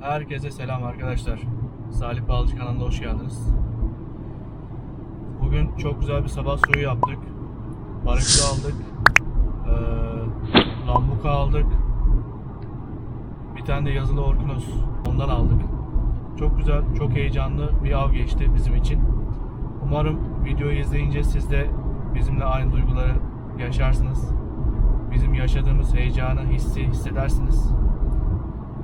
Herkese selam arkadaşlar. Salih Balcı kanalına hoş geldiniz. Bugün çok güzel bir sabah suyu yaptık. Balıkçı aldık. Ee, lambuka aldık. Bir tane de yazılı orkinos. Ondan aldık. Çok güzel, çok heyecanlı bir av geçti bizim için. Umarım videoyu izleyince siz de bizimle aynı duyguları yaşarsınız. Bizim yaşadığımız heyecanı, hissi hissedersiniz.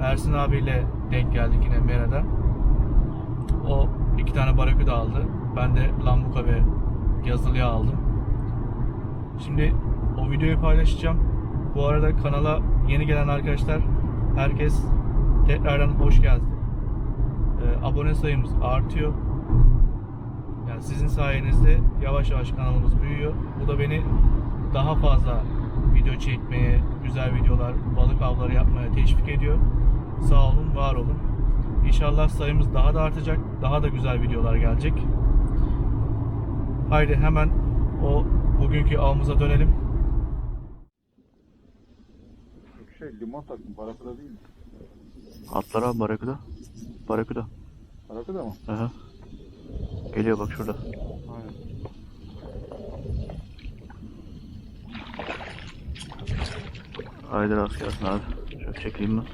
Ersin abiyle denk geldik yine Mera'da. O iki tane barakü de aldı. Ben de lambuka ve yazılıya aldım. Şimdi o videoyu paylaşacağım. Bu arada kanala yeni gelen arkadaşlar herkes tekrardan hoş geldi. Ee, abone sayımız artıyor. Yani sizin sayenizde yavaş yavaş kanalımız büyüyor. Bu da beni daha fazla video çekmeye, güzel videolar, balık avları yapmaya teşvik ediyor. Sağ olun, var olun. İnşallah sayımız daha da artacak. Daha da güzel videolar gelecek. Haydi hemen o bugünkü avımıza dönelim. Şey limon taktım barakıda değil mi? Atlar abi barakıda. Barakıda. Barakıda mı? Aha. Geliyor bak şurada. Aynen. Haydi rast gelsin abi. Şöyle çekeyim ben.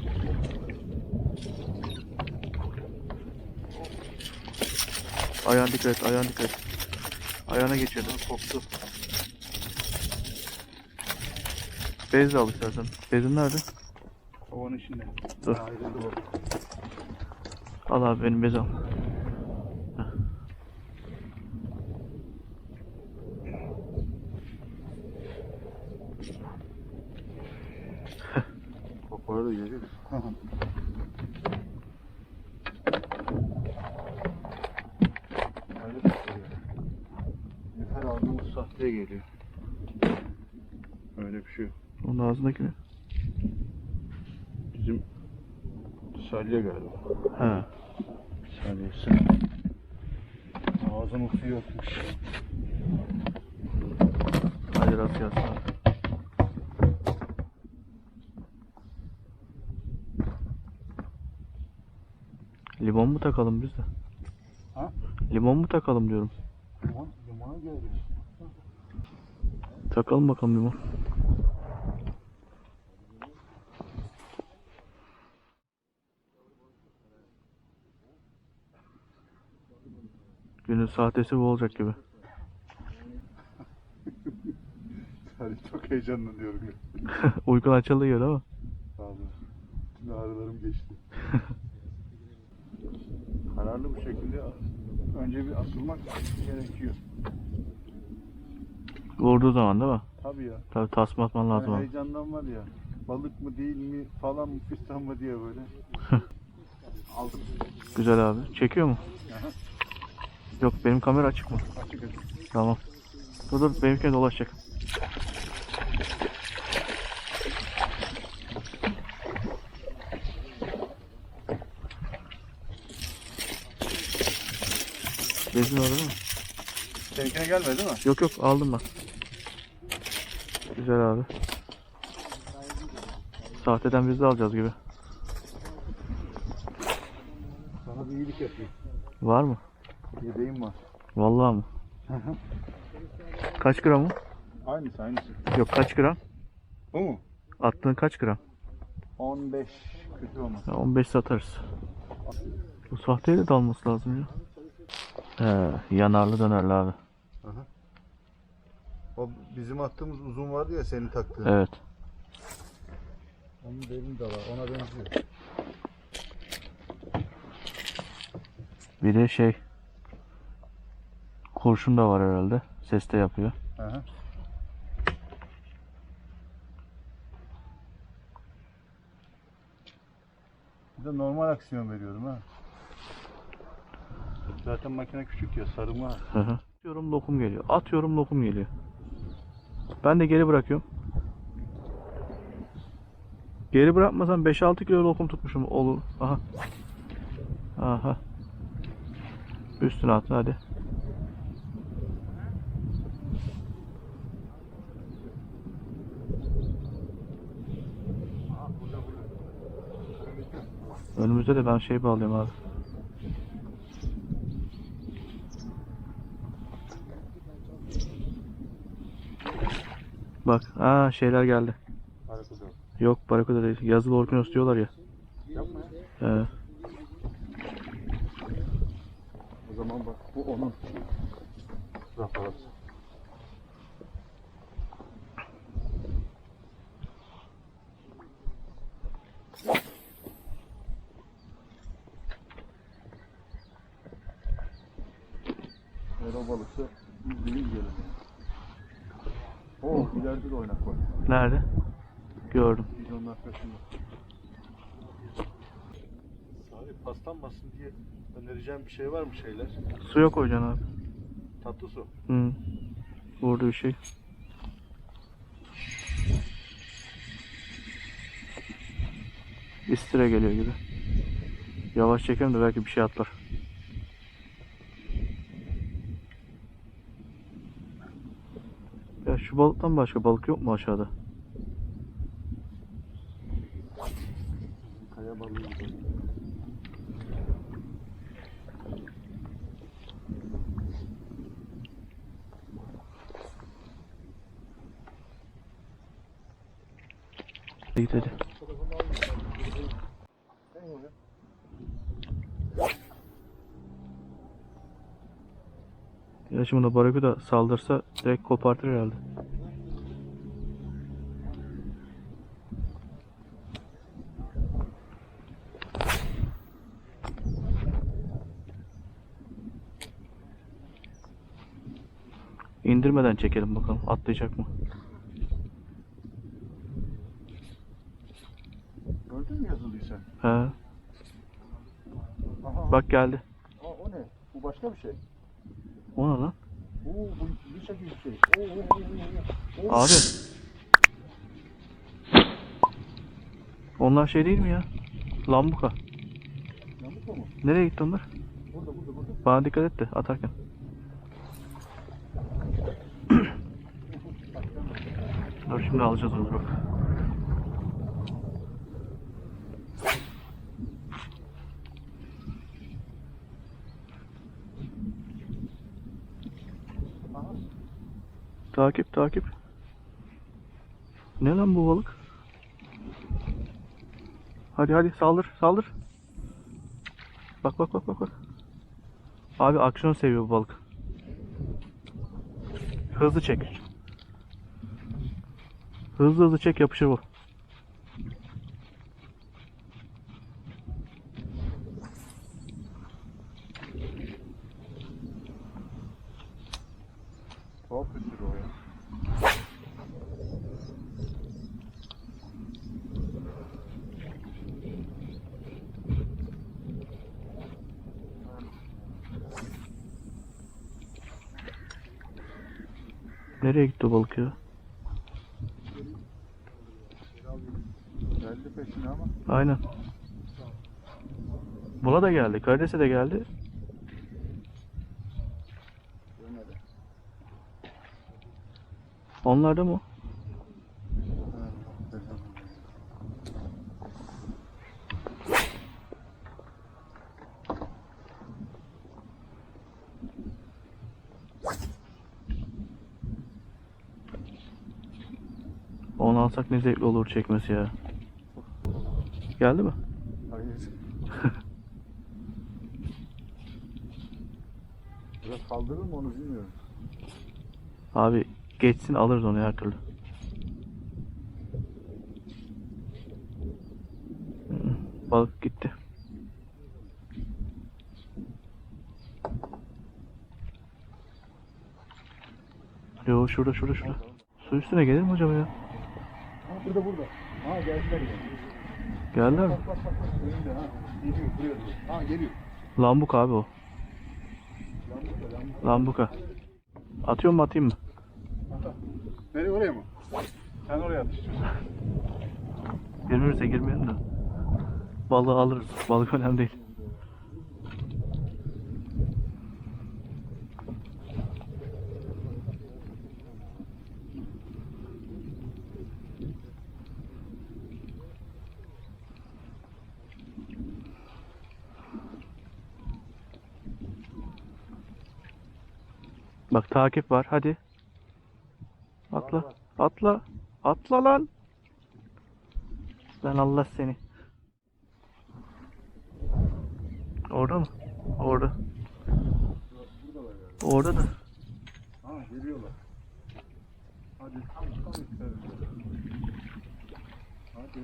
Ayağına dikkat et, ayağına dikkat et. Ayağına geçiyor. Koptu. Bez de al istersen. Bezin nerede? Kovanın içinde. Dur. Ayrıldı o. Al abi benim bez al. Kopara da geliyor. Ayrı tutuyor. Her aldığımız sahteye geliyor. Öyle bir şey yok. Onun ağzındaki ne? Bizim salya galiba. He. Salyası. Ağzını suyu atmış. Haydi rast abi. Limon mu takalım biz de? Ha? Limon mu takalım diyorum. Limon, limona geliyor. Takalım bakalım limon. Sahtesi bu olacak gibi. Hadi çok heyecanlanıyorum ya. Uykun açılıyor değil mi? Olun. Tüm ağrılarım geçti. Kararlı bir şekilde önce bir asılmak gerekiyor. Vurduğu zaman değil mi? Tabii ya. Tabii tasma atman lazım Yani abi. heyecandan var ya. Balık mı değil mi falan mı fistan mı diye böyle. Aldım. Güzel abi. Çekiyor mu? Aha. Yok benim kamera açık mı? Açık açık. Tamam. Dur dur benimkine dolaşacak. Bezin orada mı? Seninkine gelmedi değil mi? Yok yok aldım ben. Güzel abi. Sahteden biz de alacağız gibi. Sana bir iyilik yapayım. Var mı? Yedeğim var. Vallahi mı? Kaç gram o? aynısı aynısı. Yok kaç gram? Bu mu? Attığın kaç gram? 15 kötü olmaz. Ya 15 satarız. Bu sahteye de dalması lazım ya. He, yanarlı dönerli abi. O bizim attığımız uzun vardı ya senin taktığın. Evet. Onun derin de var. Ona benziyor. Bir de şey kurşun da var herhalde. Ses de yapıyor. Aha. Bir de normal aksiyon veriyorum ha. Zaten makine küçük ya hı. Atıyorum lokum geliyor. Atıyorum lokum geliyor. Ben de geri bırakıyorum. Geri bırakmasam 5-6 kilo lokum tutmuşum olur. Aha. Aha. Üstüne at hadi. Önümüzde de ben şey bağlıyorum abi. Bak, aa şeyler geldi. Barakuda. Yok barakuda değil. Yazılı orkinos diyorlar ya. Yapma ya. Ee, O zaman bak bu onun raporası. Mero balıksı yüzde yüz gelir. Oo ileride de oynak var. Nerede? Gördüm. Videonun arkasında. Salih paslanmasın diye önereceğim bir şey var mı şeyler? Suya koyacaksın abi. Tatlı su. Hı. Burada bir şey. İstire geliyor gibi. Yavaş çekelim de belki bir şey atlar. Ya şu balıktan başka balık yok mu aşağıda? Kaya balığı gibi. Hadi git hadi. Ya şimdi buna barakuda saldırsa direkt kopartır herhalde. İndirmeden çekelim bakalım atlayacak mı? Gördün mü yazılıyı sen? He. Aha. Bak geldi. Aa, o ne? Bu başka bir şey. O ne lan? Oo bu bir şekil bir şey. Oo, oo, oo, oo. Abi. Onlar şey değil mi ya? Lambuka. Yamuk mu? Nereye gitti onlar? Burada burada burada. Bana dikkat et de atarken. Dur şimdi alacağız onu. Aha. Takip takip. Ne lan bu balık? Hadi hadi saldır saldır. Bak bak bak bak bak. Abi aksiyon seviyor bu balık. Hızlı çek. Hızlı hızlı çek yapışır bu. Tuhaf bir tür o ya. Nereye gitti balık ya? Geldi peşine ama. Aynen. Buna da geldi. Karides'e de geldi. Onlar da mı? Onu alsak ne zevkli olur çekmesi ya. Geldi mi? Hayır. Biraz kaldırır mı onu bilmiyorum. Abi geçsin alırız onu her türlü. Balık gitti. Yo şurada şurada şurada. Su üstüne gelir mi acaba ya? Ha burada burada. Ha geldiler ya. Geldiler mi? Bak bak bak. bak. Önünde ha. Geliyor buraya doğru. Ha geliyor. Lambuk abi o. Lambuka. Lambuka. Atıyor mu atayım mı? Nereye oraya mı? Sen oraya at istiyorsan. Girmirse girmeyelim de. Balığı alırız. Balık önemli değil. Bak takip var. Hadi. Atla. Atla. Atla lan. Lan Allah seni. Orada mı? Orada. Orada da. Ha geliyorlar. Hadi tam tam isterim. Hadi.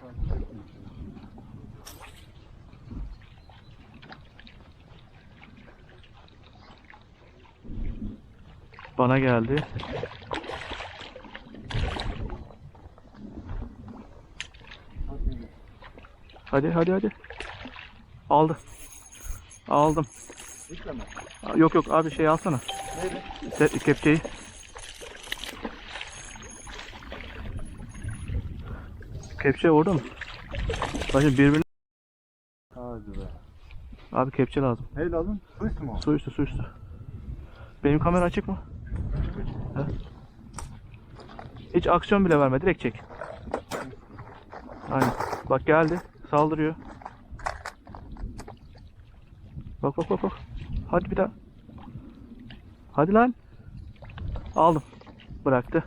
Takip etmeyeceğim. Bana geldi. Hadi. Hadi hadi. Aldı. Aldım. Yok yok abi şey alsana. Neyle? Kepçeyi. Kepçe orada mı? Bakın birbirine... Hadi be. Abi kepçe lazım. Neyle alın? Su üstü mü? Su üstü su üstü. Benim kamera açık mı? Hiç aksiyon bile verme direkt çek. Aynen. Bak geldi. Saldırıyor. Bak bak bak bak. Hadi bir daha. Hadi lan. Aldım. Bıraktı.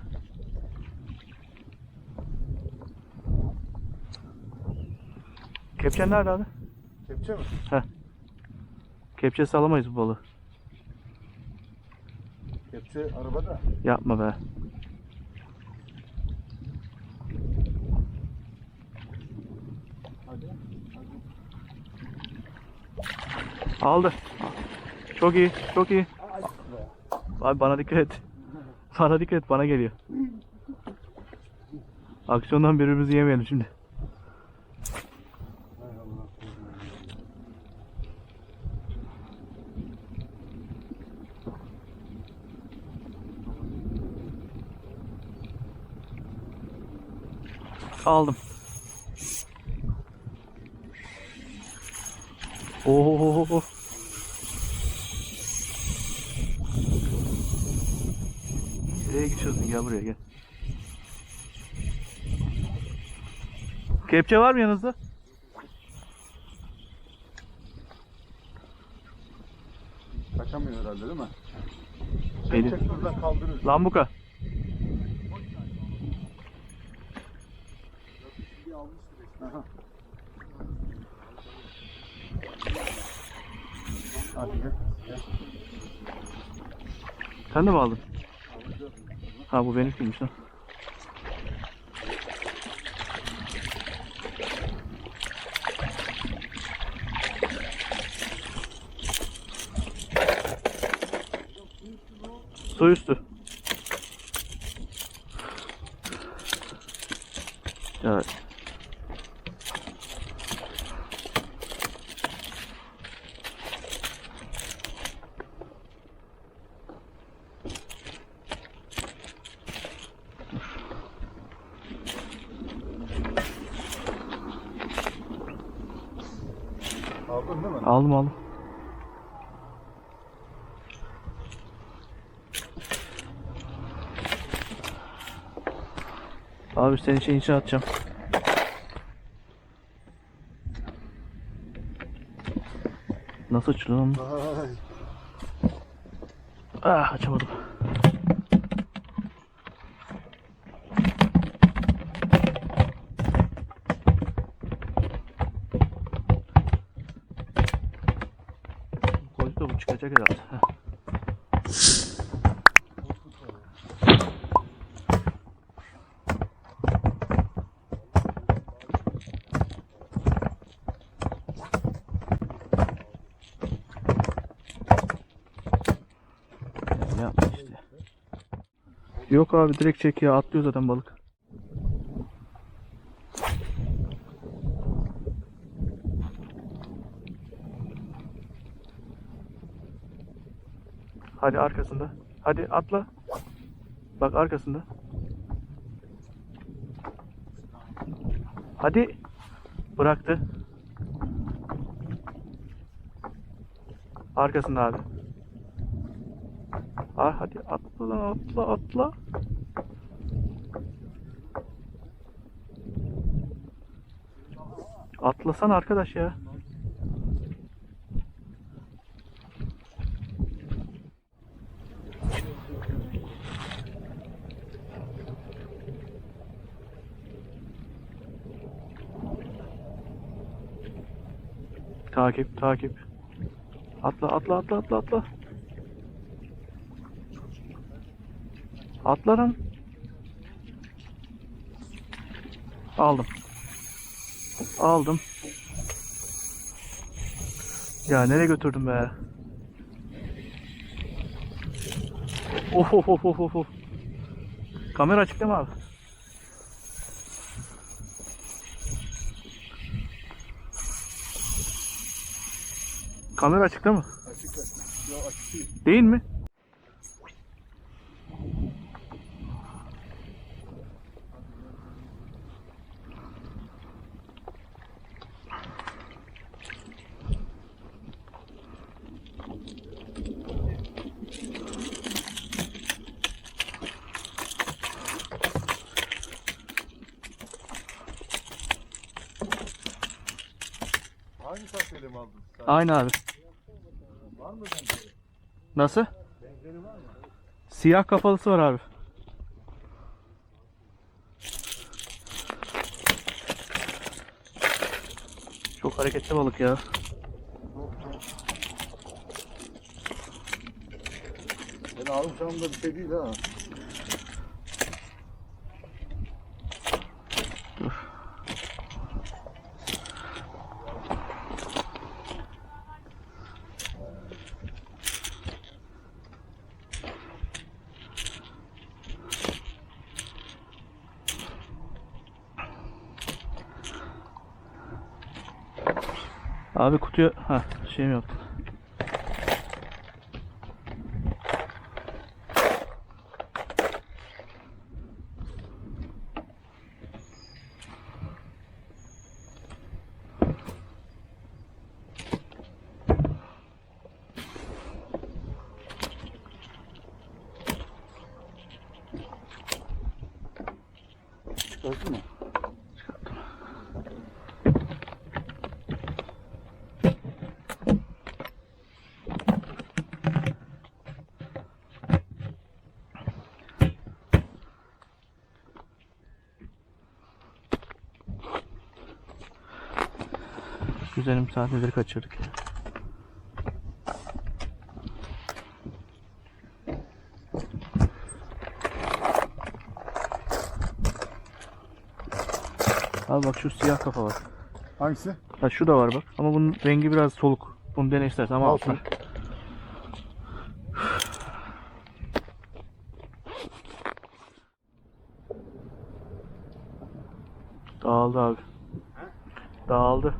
Kepçen nerede abi? Kepçe mi? Kepçesi alamayız bu balığı. Kepçe arabada. Yapma be. Hadi. Aldı. Çok iyi, çok iyi. Abi bana dikkat et. Bana dikkat et, bana geliyor. Aksiyondan birbirimizi yemeyelim şimdi. Aldım. Oo. Nereye gidiyorsun? Gel buraya gel. Kepçe var mı yanınızda? Kaçamıyor herhalde değil mi? Eli- Çek buradan kaldırır. Lambuka. Aha. Hadi gel. gel. Sen de mi aldın? Ha bu benimkiymiş lan. Su üstü. Evet. Aldın değil mi? Aldım aldım. Abi senin şeyin içine atacağım. Nasıl açılıyor lan? Ay. Ah açamadım. Koydu da bu çıkacak herhalde. Heh. Ne yapmış işte. Yok abi direkt çek ya atlıyor zaten balık. Hadi arkasında. Hadi atla. Bak arkasında. Hadi. Bıraktı. Arkasında abi. Ah hadi atla atla atla. Atlasan arkadaş ya. Takip, takip. Atla, atla, atla, atla, atla. Atların. Aldım. Aldım. Ya nereye götürdüm be? Of of of of of. Kamera açık değil mi abi? Kamera açık değil mi? Açık açık. Ya açık değil. Değil mi? Hangi sahneyle mi aldın? Sen Aynı abi. var mı benzeri? Nasıl? Benzeri var mı? Siyah kafalısı var abi. Çok hareketli balık ya. Ben alım şamda bir şey değil ha. Abi kutuya ha şey mi yaptın? Güzelim sahneleri kaçırdık. Abi bak şu siyah kafa var. Hangisi? Ha şu da var bak. Ama bunun rengi biraz soluk. Bunu dene istersen ama Olsun. altına. Dağıldı abi. Dağıldı.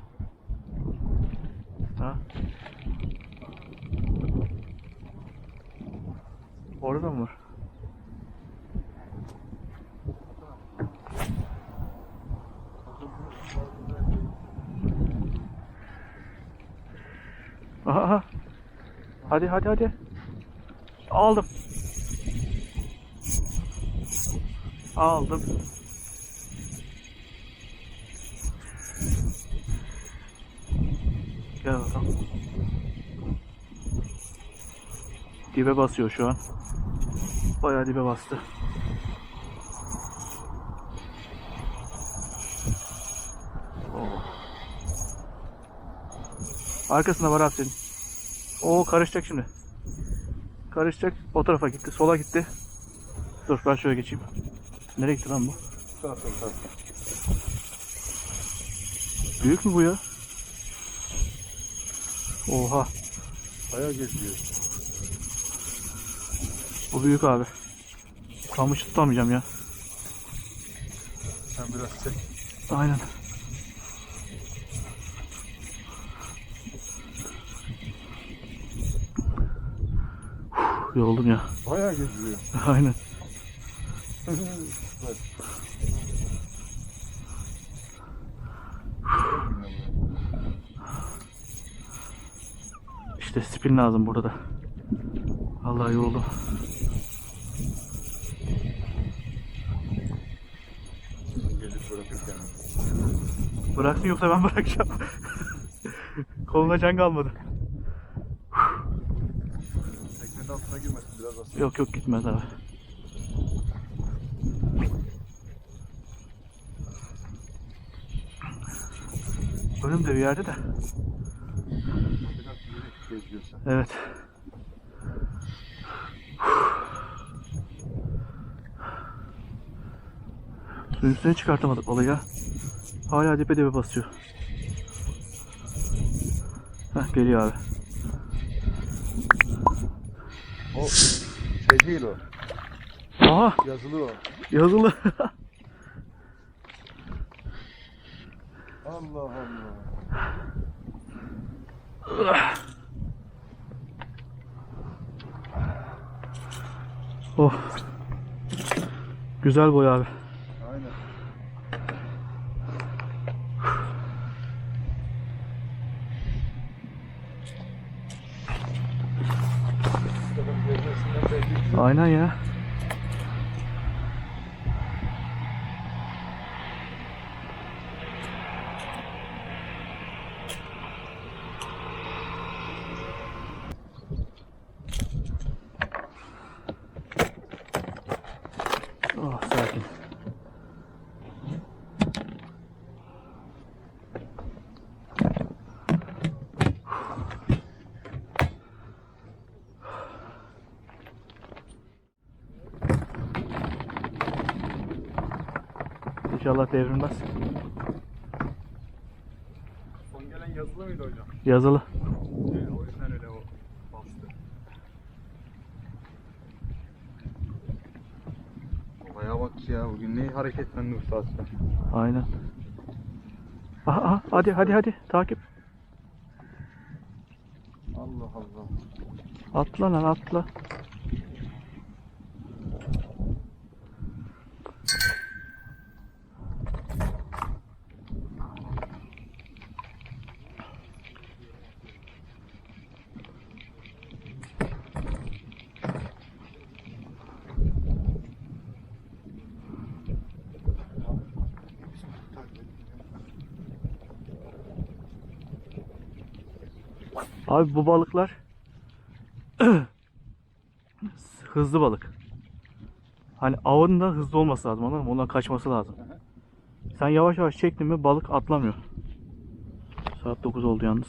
Ha? Orada mı var? Aha, aha. Hadi hadi hadi. Aldım. Aldım. Gel bakalım. Dibe basıyor şu an. Bayağı dibe bastı. Oo. Arkasında var abi Oo karışacak şimdi. Karışacak. O tarafa gitti. Sola gitti. Dur ben şöyle geçeyim. Nereye gitti lan bu? Bu tarafta bu tarafta. Büyük mü bu ya? Oha. Bayağı geziyor. Bu büyük abi. Kamışı tutamayacağım ya. Sen biraz çek. Aynen. Yoruldum ya. Bayağı geziyor. Aynen. İşte spin lazım burada. Gelip bırakırken. Bıraksın yoksa ben bırakacağım. Koluna can kalmadı. Yok yok gitmez abi. Önümde bir yerde de. Evet. Suyun üstüne çıkartamadık balığı ya. Hala dibe dibe basıyor. Heh, geliyor abi. O şey değil o. Aha Yazılı o. yazılı. Allah Allah. oh. Güzel boy abi. Aynen ya. Devrilmez. Son gelen yazılı mıydı hocam? Yazılı. Evet, o yüzden öyle o bastı. Olaya bak ya bugün ne hareketlendi bu saatte. Aynen. Aha, aha, hadi hadi hadi takip. Allah Allah. Atla lan atla. Abi bu balıklar hızlı balık. Hani avın da hızlı olması lazım anladın mı? Ondan kaçması lazım. Sen yavaş yavaş çektin mi balık atlamıyor. Saat 9 oldu yalnız.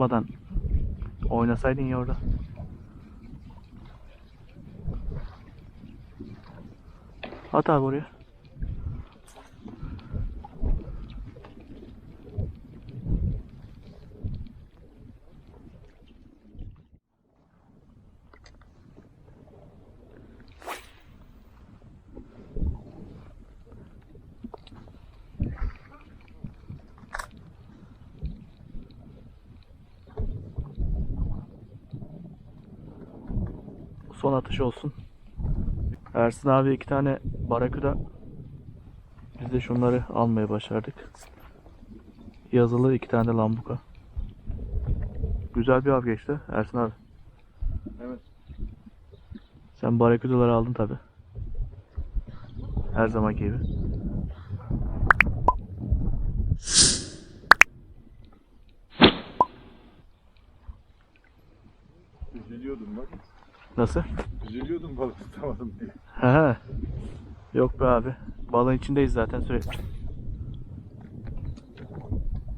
Atmadan oynasaydın ya orada. At abi oraya. Son atış olsun. Ersin abi iki tane baraküda biz de şunları almaya başardık. Yazılı iki tane de lambuka. Güzel bir av geçti Ersin abi. Evet. Sen baraküdaları aldın tabi. Her zamanki gibi. Üzülüyordum bak. Nasıl? Üzülüyordum balık tutamadım diye. He. Yok be abi. Balığın içindeyiz zaten sürekli.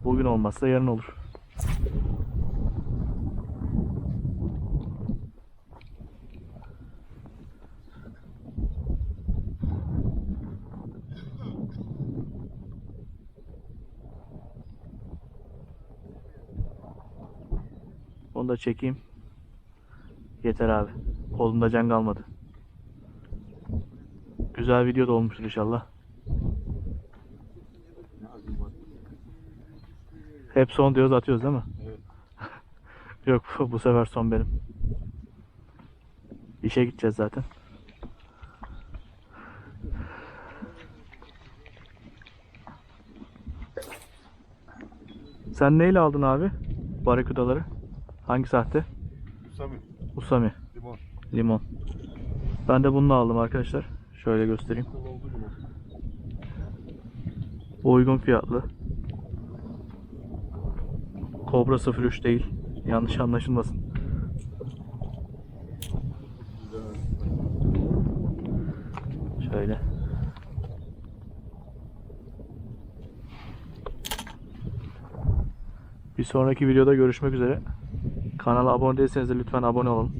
Bugün olmazsa yarın olur. Onu da çekeyim. Yeter abi. Kolumda can kalmadı. Güzel video da olmuştur inşallah. Hep son diyoruz atıyoruz değil mi? Evet. Yok bu sefer son benim. İşe gideceğiz zaten. Sen neyle aldın abi? Barikudaları. Hangi sahte? Usami. Usami. Limon. Limon. Ben de bunu aldım arkadaşlar. Şöyle göstereyim. Uygun fiyatlı. Kobra 03 değil. Yanlış anlaşılmasın. Şöyle. Bir sonraki videoda görüşmek üzere. Kanala abone değilseniz de lütfen abone olun.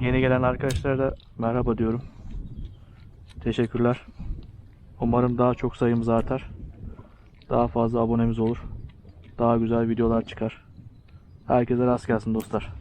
Yeni gelen arkadaşlara da merhaba diyorum. Teşekkürler. Umarım daha çok sayımız artar. Daha fazla abonemiz olur. Daha güzel videolar çıkar. Herkese rast gelsin dostlar.